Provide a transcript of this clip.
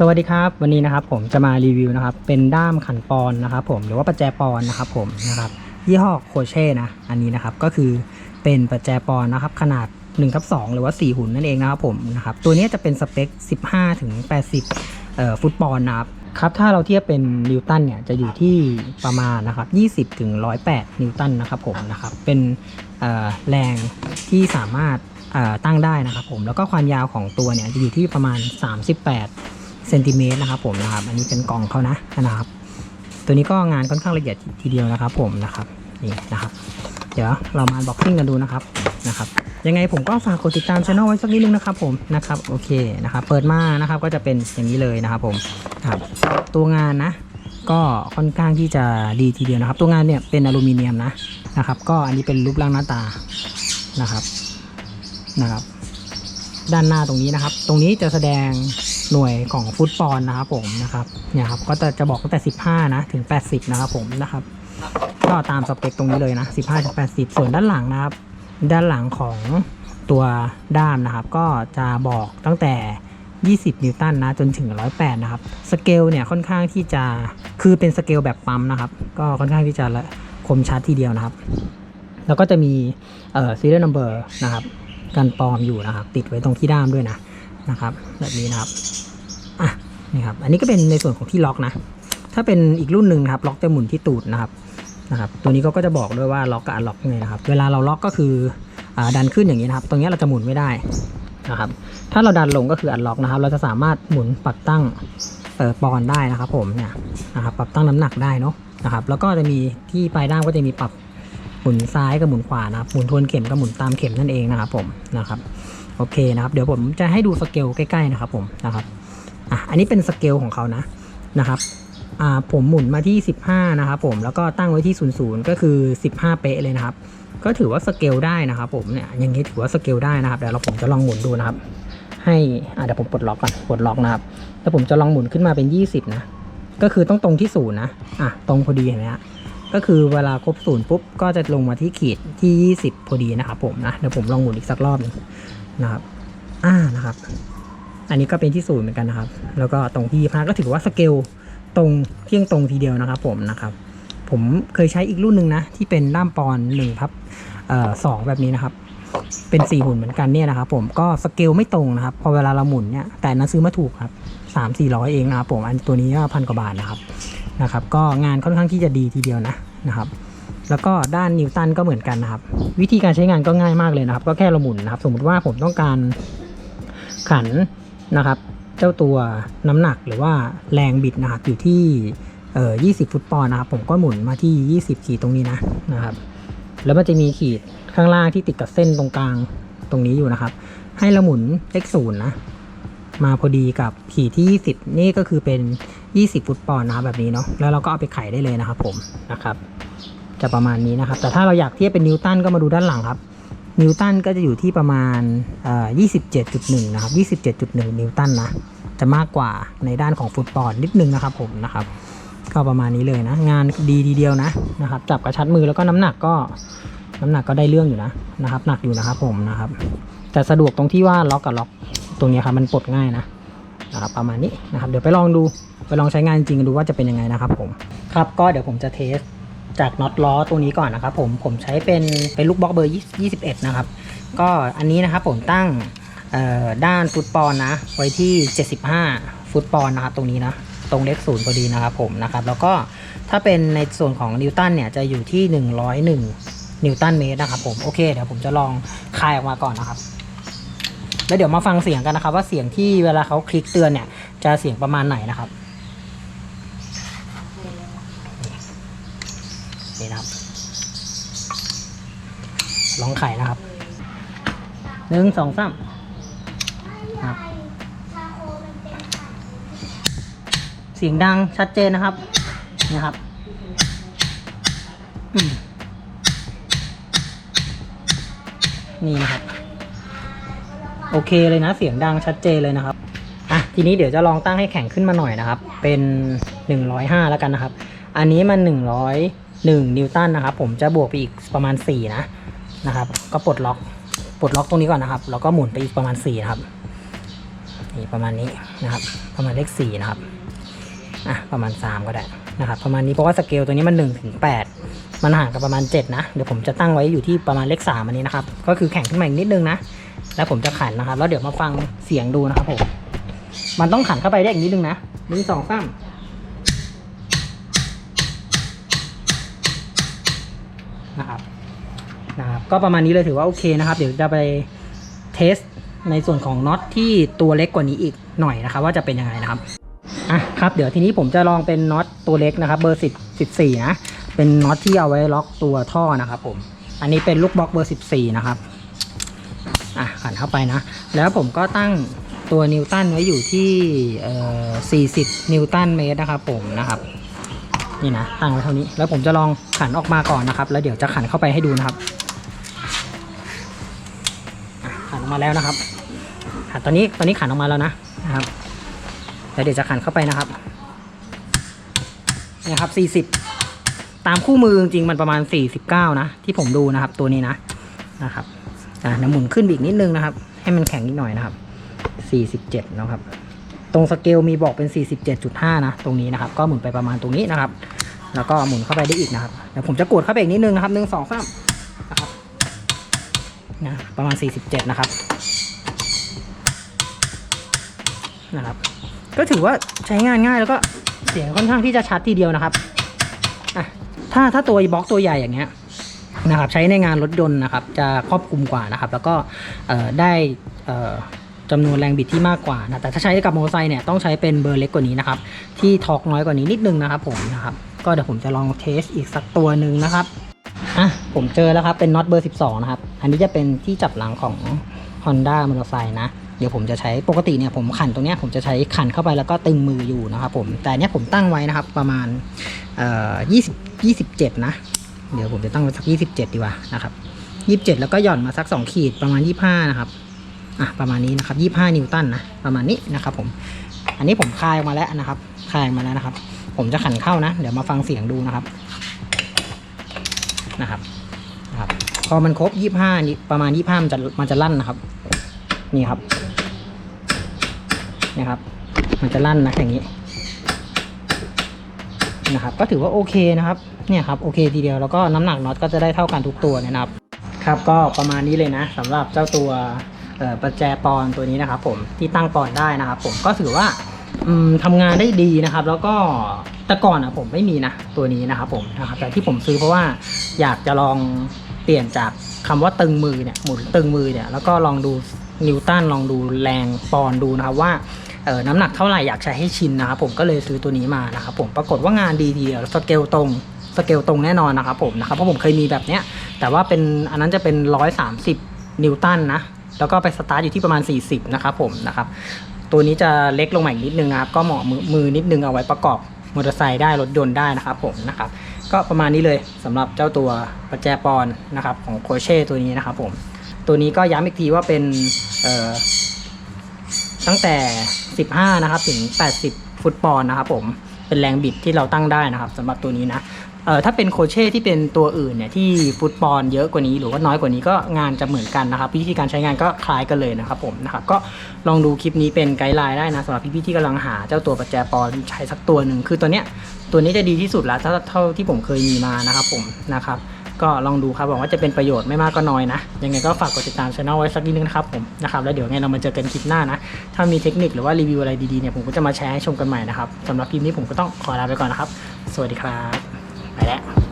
สวัสดีครับวันนี้นะครับผมจะมารีวิวนะครับเป็นด้ามขันปอนนะครับผมหรือว่าประแจปอนนะครับผมนะครับยี่ห้อโคเช่นะอันนี้นะครับก็คือเป็นประแจปอนนะครับขนาด1ทับ2หรือว่า 4 หุ่นนั่นเองนะครับผมนะครับตัวนี้จะเป็นสเปค 15ถึง80เอ่อฟุตบอลนะครับครับถ้าเราเทียบเป็นนิวตันเนี่ยจะอยู่ที่ประมาณนะครับ20ถึง108 นิวตันนะครับผมนะครับเป็นเอ่อแรงที่สามารถเอ่อตั้งได้นะครับผมแล้วก็ความยาวของตัวเนี่ยจะอยู่ที่ประมาณ 38 เซนติเมตรนะครับผมนะครับ อันนี้เป็นกล่องเขานะนะครับ ตัวนี้ก็งานค่อนข้างละเอียดทีเดียวนะครับ ผมนะครับนี่นะครับ เดี๋ยวเรามาบ็อกซิ่งกันดูนะครับนะครับ ยังไงผมก็ฝากกดติดตามช่องไว้สักนิดนึงนะครับ ผมนะครับโอเคนะครับ เปิดมานะครับก็จะเป็นอย่างนี้เลยนะครับ ผมครับตัวงานนะก็ค่อนข้างที่จะดีทีเดียวนะครับ ตัวงานเนี่ยเป็นอลูมิเนียมนะนะครับ ก็อันนี้เป็นรูปร่างหน้าตานะครับนะครับ ด้านหน้าตรงนี้นะครับ ตรงนี้จะแสดง หน่วยของฟุตบอลนะครับผมนะครับเนี่ยครับก็จะจะบอกตั้งแต่ 15 นะถึง 80 นะครับผมนะครับ ก็ตามสเปคตรงนี้เลยนะ 15ถึง80 ส่วนด้านหลังนะครับ ด้านหลังของตัวด้ามนะครับ ก็จะบอกตั้งแต่ 20 นิวตันนะจนถึง 108 นะครับสเกลเนี่ยค่อนข้างที่จะคือเป็นสเกลแบบปั๊มนะครับ ก็ค่อนข้างที่จะละคมชัดทีเดียวนะครับ แล้วก็จะมีเอ่อ serial number นะครับ กันปลอมอยู่นะครับ ติดไว้ตรงที่ด้ามด้วยนะ นะครับ แบบนี้นะครับอะนี่ครับ อันนี้ก็เป็นในส่วนของที่ล็อกนะ ถ้าเป็นอีกรุ่นหนึ่งนะครับ ล็อกจะหมุนที่ตูดนะครับนะครับตัวนี้ก็จะบอกด้วยว่าล็อกกับอันล็อกยังไงนะครับ เวลาเราล็อกก็คืออดันขึ้นอย่างนี้นะครับ ตรงนี้เราจะหมุนไม่ได้นะครับ ถ้าเราดันลงก็คืออันล็อกนะครับ เราจะสามารถหมุนปรับตั้งเอ่อปอนได้นะครับผมเนี่ยนะครับ ปรับตั้งน้ำหนักได้เนาะนะครับ แล้วก็จะมีที่ปลายด้ามก็จะมีปรับหมุนซ้ายกับหมุนขวานะครับ หมุนทวนเข็มกับหมุนตามเข็มนั่นเองนะครับผมนะครับ โอเคนะครับ เดี๋ยวผมจะให้ดูสเกลใกล้ๆนะครับผมนะครับอะอันนี้เป็นสเกลของเขานะนะครับอ่าผมหมุนมาที่ 15 นะครับผมแล้วก็ตั้งไว้ที่ 00 ก็คือ 15 เป๊ะเลยนะครับ ก็ถือว่าสเกลได้นะครับผมเนี่ยอย่างนี้ถือว่าสเกลได้นะครับเดี๋ยวเราผมจะลองหมุนดูนะครับ ให้อ่าเดี๋ยวผมปลดล็อกก่อนปลดล็อกนะครับแล้วผมจะลองหมุนขึ้นมาเป็น 20 นะก็คือต้องตรงที่ศูนย์นะ อะ ตรงพอดีเห็นไหมฮะ ก็คือเวลาครบศูนย์ปุ๊บ ก็จะลงมาที่ขีดที่ 20 พอดีนะครับผมนะ เดี๋ยวผมลองหมุนอีกสักรอบนึง นะครับ อ่านะครับ อันนี้ก็เป็นที่ศูนย์เหมือนกันนะครับ แล้วก็ตรงที่25ก็ถือว่าสเกลตรงเที่ยงตรงทีเดียวนะครับผมนะครับ ผมเคยใช้อีกรุ่นหนึ่งนะ ที่เป็นด้ามปอนหนึ่งพับสองแบบนี้นะครับ เป็นสี่หุ่นเหมือนกันเนี่ยนะครับผมก็สเกลไม่ตรงนะครับ พอเวลาเราหมุนเนี่ยแต่นั้นซื้อมาถูกครับสามสี่ร้อยเองนะครับผมอันตัวนี้ก็พันกว่าบาทนะครับนะครับ ก็งานค่อนข้างที่จะดีทีเดียวนะนะครับ แล้วก็ด้านนิวตันก็เหมือนกันนะครับ วิธีการใช้งานก็ง่ายมากเลยนะครับ ก็แค่เราหมุนนะครับ สมมุติว่าผมต้องการขันนะครับ เจ้าตัวน้ำหนักหรือว่าแรงบิดนะครับอยู่ที่เอ่อ20 ฟุตปอนด์นะครับ ผมก็หมุนมาที่ 20 ขีดตรงนี้นะนะครับ แล้วมันจะมีขีดข้างล่างที่ติดกับเส้นตรงกลางตรงนี้อยู่นะครับ ให้เราหมุนเลขศูนย์นะมาพอดีกับขีดที่ 20 นี่ก็คือเป็น 20 ฟุตปอนด์นะครับแบบนี้เนาะแล้วเราก็เอาไปไขได้เลยนะครับผมนะครับ จะประมาณนี้นะครับ แต่ถ้าเราอยากเทียบเป็นนิวตันก็มาดูด้านหลังครับ นิวตันก็จะอยู่ที่ประมาณ27.1 นะครับ 27.1 นิวตันนะ จะมากกว่าในด้านของฟุตบอลนิดนึงนะครับผมนะครับ ก็ประมาณนี้เลยนะ งานดีทีเดียวนะนะครับ จับกระชัดมือแล้วก็น้ำหนักก็น้ำหนักก็ได้เรื่องอยู่นะนะครับ หนักอยู่นะครับผมนะครับ แต่สะดวกตรงที่ว่าล็อกกับล็อกตรงนี้ครับมันปลดง่ายนะนะครับประมาณนี้นะครับ เดี๋ยวไปลองดูไปลองใช้งานจริงกันดูว่าจะเป็นยังไงนะครับผมครับก็เดี๋ยวผมจะเทส จากน็อตล้อตัวนี้ก่อนนะครับผมผมใช้เป็นเป็นลูกบล็อกเบอร์21 นะครับ ก็อันนี้นะครับผมตั้งด้านฟุตบอลนะ ไว้ที่ 75 ฟุตบอลนะครับตรงนี้นะตรงเลขศูนย์พอดีนะครับผมนะครับ แล้วก็ถ้าเป็นในส่วนของนิวตันเนี่ยจะอยู่ที่ 101 นิวตันเมตรนะครับผมโอเคเดี๋ยวผมจะลองคายออกมาก่อนนะครับ แล้วเดี๋ยวมาฟังเสียงกันนะครับ ว่าเสียงที่เวลาเขาคลิกเตือนเนี่ยจะเสียงประมาณไหนนะครับ นี่นะครับลองไข่นะครับหนึ่งสองสามเสียงดังชัดเจนนะครับนะครับนี่นะครับ โอเคเลยนะเสียงดังชัดเจนเลยนะครับอะทีนี้เดี๋ยวจะลองตั้งให้แข็งขึ้นมาหน่อยนะครับ เป็นหนึ่งร้อยห้าแล้วกันนะครับ อันนี้มันห นึ่งร้อยหนึ่งนิวตันนะครับ ผมจะบวกไปอีกประมาณสี่นะนะครับ ก็ปลดล็อกปลดล็อกตรงนี้ก่อนนะครับ แล้วก็หมุนไปอีกประมาณสี่นะครับนี่ประมาณนี้นะครับ ประมาณเลขสี่นะครับอะประมาณสามก็ได้นะครับ ประมาณนี้เพราะว่าสเกลตัวนี้มันหนึ่งถึงแปดมันห่างกันประมาณเจ็ดนะ เดี๋ยวผมจะตั้งไว้อยู่ที่ประมาณเลขสามอันนี้นะครับ ก็คือแข่งขึ้นมาอีกนิดนึงนะ แล้วผมจะขันนะครับ แล้วเดี๋ยวมาฟังเสียงดูนะครับผมมันต้องขันเข้าไปได้อีกนิดนึงนะหนึ่งสองสาม นะครับนะครับ ก็ประมาณนี้เลยถือว่าโอเคนะครับ เดี๋ยวจะไปเทสในส่วนของน็อตที่ตัวเล็กกว่านี้อีกหน่อยนะครับ ว่าจะเป็นยังไงนะครับอะครับ เดี๋ยวทีนี้ผมจะลองเป็นน็อตตัวเล็กนะครับเบอร์สิบสิบสี่นะเป็นน็อตที่เอาไว้ล็อกตัวท่อนะครับผม อันนี้เป็นลูกบล็อกเบอร์สิบสี่นะครับอะขันเข้าไปนะ แล้วผมก็ตั้งตัวนิวตันไว้อยู่ที่เอ่อ40 นิวตันเมตรนะครับผมนะครับ นี่นะตั้งไว้เท่านี้ แล้วผมจะลองขันออกมาก่อนนะครับ แล้วเดี๋ยวจะขันเข้าไปให้ดูนะครับขันออกมาแล้วนะครับอะตอนนี้ตอนนี้ขันออกมาแล้วนะนะครับแล้วเดี๋ยวจะขันเข้าไปนะครับนี่ครับ 40 ตามคู่มือจริงมันประมาณ 49 นะ ที่ผมดูนะครับ ตัวนี้นะนะครับอะหมุนขึ้นอีกนิดนึงนะครับ ให้มันแข็งนิดหน่อยนะครับ 47นะครับ ตรงสเกลมีบอกเป็น 47.5 นะ ตรงนี้นะครับ ก็หมุนไปประมาณตรงนี้นะครับ แล้วก็หมุนเข้าไปได้อีกนะครับเดี๋ยวผมจะกดเข้าไปอีกนิดนึงนะครับหนึ่งสองสามนะครับนะประมาณ 47 นะครับนะครับ ก็ถือว่าใช้งานง่ายแล้วก็เสียงค่อนข้างที่จะชัดทีเดียวนะครับอะถ้าถ้าตัวบล็อกตัวใหญ่อย่างเงี้ยนะครับ ใช้ในงานรถยนต์นะครับ จะครอบคลุมกว่านะครับ แล้วก็เอ่อได้อ่อ จำนวนแรงบิดที่มากกว่านะแต่ถ้าใช้กับมอเตอร์ไซค์เนี่ยต้องใช้เป็นเบอร์เล็กกว่านี้นะครับที่ทอร์กน้อยกว่านี้นิดนึงนะครับผมนะครับก็เดี๋ยวผมจะลองเทสอีกสักตัวหนึ่งนะครับอะผมเจอแล้วครับเป็นน็อตเบอร์ 12 นะครับ อันนี้จะเป็นที่จับหลังของ Honda มอเตอร์ไซค์นะเดี๋ยวผมจะใช้ปกติเนี่ยผมขันตรงเนี้ยผมจะใช้ขันเข้าไปแล้วก็ตึงมืออยู่นะครับผมแต่เนี้ยผมตั้งไว้นะครับประมาณเอ่อ20 27นะ เดี๋ยวผมจะตั้งไว้สักยี่สิบเจ็ดดีกว่านะครับยี่สิบเจ็ดแล้วก็หย่อนมาสักสองขีดประมาณยี่ห้านะครับ อะประมาณนี้นะครับยี่ห้านิวตันนะประมาณนี้นะครับผม อันนี้ผมคลายออกมาแล้วนะครับคลายออกมาแล้วนะครับ ผมจะขันเข้านะ เดี๋ยวมาฟังเสียงดูนะครับนะครับนะครับพอมันครบยี่ห้านี่ประมาณยี่ห้ามันจะมันจะลั่นนะครับ นี่ครับนี่ครับ มันจะลั่นนะอย่างนี้นะครับ ก็ถือว่าโอเคนะครับเนี่ยครับโอเคทีเดียวแล้วก็น้ำหนักน็อตก็จะได้เท่ากันทุกตัวนะครับ ครับก็ประมาณนี้เลยนะสำหรับเจ้าตัว ประแจปอนตัวนี้นะครับผมที่ตั้งปอนได้นะครับผมก็ถือว่าอืมทำงานได้ดีนะครับ แล้วก็แต่ก่อนอะผมไม่มีนะตัวนี้นะครับผมนะครับแต่ที่ผมซื้อเพราะว่าอยากจะลองเปลี่ยนจากคำว่าตึงมือเนี่ยหมุนตึงมือเนี่ยแล้วก็ลองดูนิวตันลองดูแรงปอนดูนะครับว่าเออน้ำหนักเท่าไหร่อยากใช้ให้ชินนะครับผมก็เลยซื้อตัวนี้มานะครับผมปรากฏว่างานดีทีเดียวสเกลตรงสเกลตรงแน่นอนนะครับผมนะครับเพราะผมเคยมีแบบเนี้ยแต่ว่าเป็นอันนั้นจะเป็น 130 นิวตันนะ แล้วก็ไปสตาร์ทอยู่ที่ประมาณ 40 นะครับผมนะครับ ตัวนี้จะเล็กลงมาอีกนิดนึงนะครับก็เหมาะมือมือนิดนึงเอาไว้ประกอบมอเตอร์ไซค์ได้รถยนต์ได้นะครับผมนะครับก็ประมาณนี้เลยสำหรับเจ้าตัวประแจปอนนะครับของโคเช่ตัวนี้นะครับผมตัวนี้ก็ย้ำอีกทีว่าเป็นตั้งแต่ 15 นะครับถึง 80 ฟุตบอลนะครับผมเป็นแรงบิดที่เราตั้งได้นะครับสำหรับตัวนี้นะ เอ่อถ้าเป็นโคเช่ที่เป็นตัวอื่นเนี่ยที่ฟุตบอลเยอะกว่านี้หรือว่าน้อยกว่านี้ก็งานจะเหมือนกันนะครับวิธีการใช้งานก็คล้ายกันเลยนะครับผมนะครับก็ลองดูคลิปนี้เป็นไกด์ไลน์ได้นะสำหรับพี่ๆที่กำลังหาเจ้าตัวประแจปอนใช้สักตัวหนึ่งคือตัวเนี้ยตัวนี้จะดีที่สุดแล้วเท่าเท่าที่ผมเคยมีมานะครับผมนะครับก็ลองดูครับหวังว่าจะเป็นประโยชน์ไม่มากก็น้อยนะ ยังไงก็ฝากกดติดตามช่องไว้สักนิดนึงนะครับผมนะครับแล้วเดี๋ยวไงเรามาเจอกันคลิปหน้านะ ถ้ามีเทคนิคหรือว่ารีวิวอะไรดีๆเนี่ยผมก็จะมาแชร์ให้ชมกันใหม่นะครับสำหรับคลิปนี้ผมก็ต้องขอลาไปก่อนนะครับ สวัสดีครับ ไปแล้ว